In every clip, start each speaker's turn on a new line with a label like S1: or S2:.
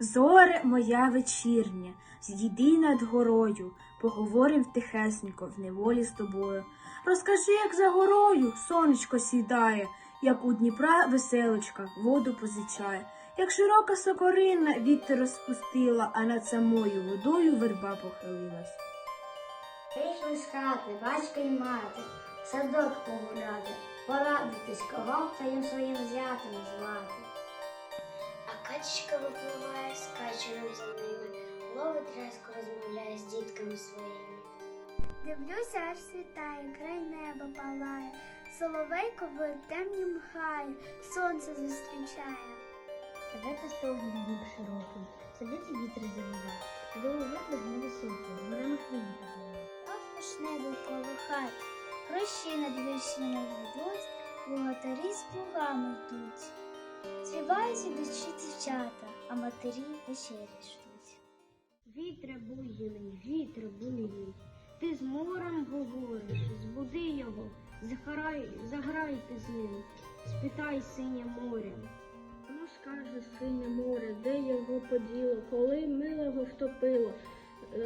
S1: Зоре моя вечірня, зійди над горою, поговорим тихесенько в неволі з тобою. Розкажи, як за горою сонечко сідає, як у Дніпра веселочка воду позичає, як широка сокорина вітер розпустила, а над самою водою верба похилилась.
S2: Вийшли з хати, батько й мати, садок погуляти, порадитись, кого та їм своїм зятем звати. А качечка випливає з качером за ними, ловить резко розмовляє з дітками своїми.
S3: Дивлюся, аж світає, край неба палає, соловейко в темнім гаю, сонце зустрічає.
S2: Тебе пестовий діб широкий, сидить і вітер завіва, голови без невисокий, горами хвилі підняла.
S3: Ось небо колихає, хрещі над вишнями ведуть, богатирі з плугами йдуть. Співають ідучі дівчата, а матері вечері ждуть.
S4: Вітре буйний, вітре буйний, ти з морем говориш, збуди його, заграй, заграйте з ним, спитай синє море. Воно скаже синє море, де його поділо, коли милого втопило.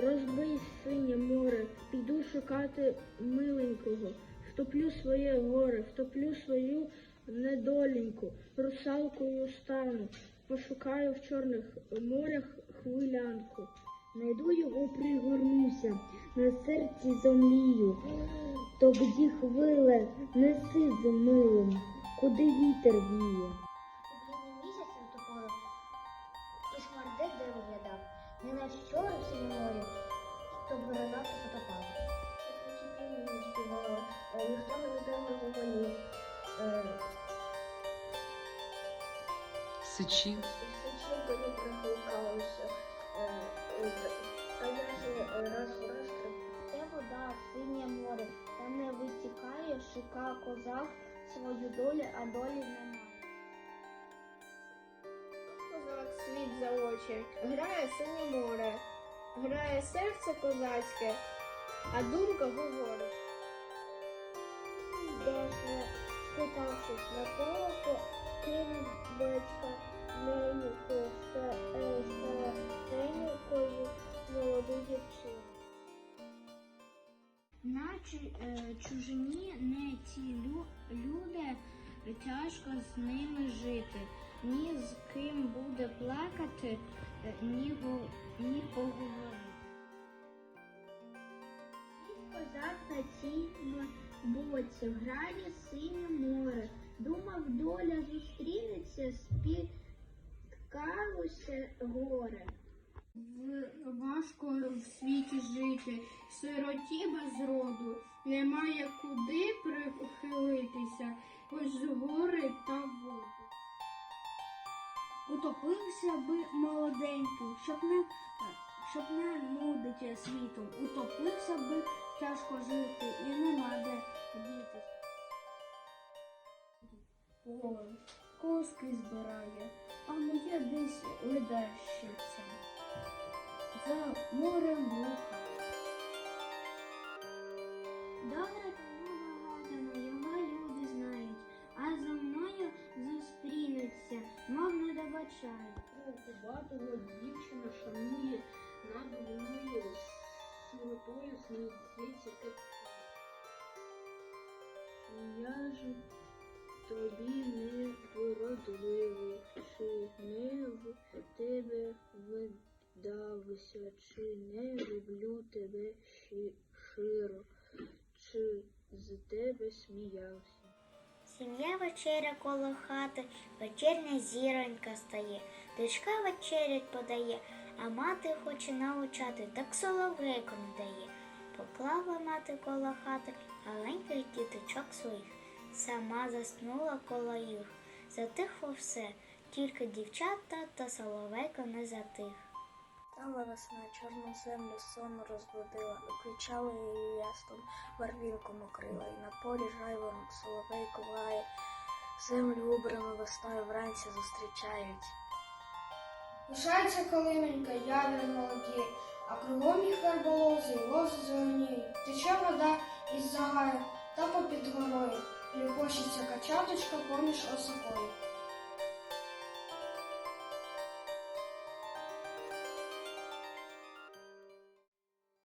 S4: Розбий синє море, піду шукати миленького, втоплю своє горе, втоплю свою недоленьку, русалкою стану, пошукаю в чорних морях хвилянку. Найду його, пригорнуся, на серці зомлію. Тоді хвиле, неси з милим, куди вітер віє.
S2: Місяць отопало, і смердик де виглядав, не на щору в синім морі, то буренати потопав.
S5: Сичі,
S2: Сичинка не прихилкалася, а я ж раз раз
S4: Це вода, синє море, там не витікає, шука козак свою долю, а долі немає.
S6: Козак світ за очі, грає синє море, грає серце козацьке, а думка говорить.
S4: Йдеш, не спитавшись на того, ким батька неньку, старенькою молоду дівчину. Наче е, чужині не ті лю, люди, тяжко з ними жити. Ні з ким буде плакати, е, ні, ні поговорити. Козак на цій боці грає синє море. Думав, доля зустрінеться, спіткалося горе.
S6: Важко в світі жити, сироті без роду, немає куди прихилитися, хоч з гори та воду.
S4: Утопився би молоденький, щоб не, щоб не нудити світом. Утопився би тяжко жити і нема де дітись. Поле, коски збирає, а моє десь ледащиться. За морем блука. Добре тому багато, його люди знають, а за мною зустрінуться, мов не добачають.
S6: Багатого дівчина шанує над війною, сиротою сміється Я ж тобі не породливий, чи не в тебе видався, чи не люблю тебе широ, чи з тебе сміявся.
S2: Сім'я вечеря коло хати, вечірня зіронька стає, дочка вечерять подає, а мати хоче научати, так соловейко не дає. Поклала мати коло хати маленьких діточок своїх, сама заснула коло їх. Затихло все, тільки дівчата та соловейко не затих.
S3: Стала весна, чорну землю сонно розбудила, укричала її ясном, барвінком укрила, і на полі жайворонок соловейко лає, землю убрану весною вранці зустрічають.
S6: Лишається колинонька, ядра молоді, а кругом їх верболози, і лози зеленіють. Тече вода із загаю та попід горою, Ліпощиться качаточка поміж осокою.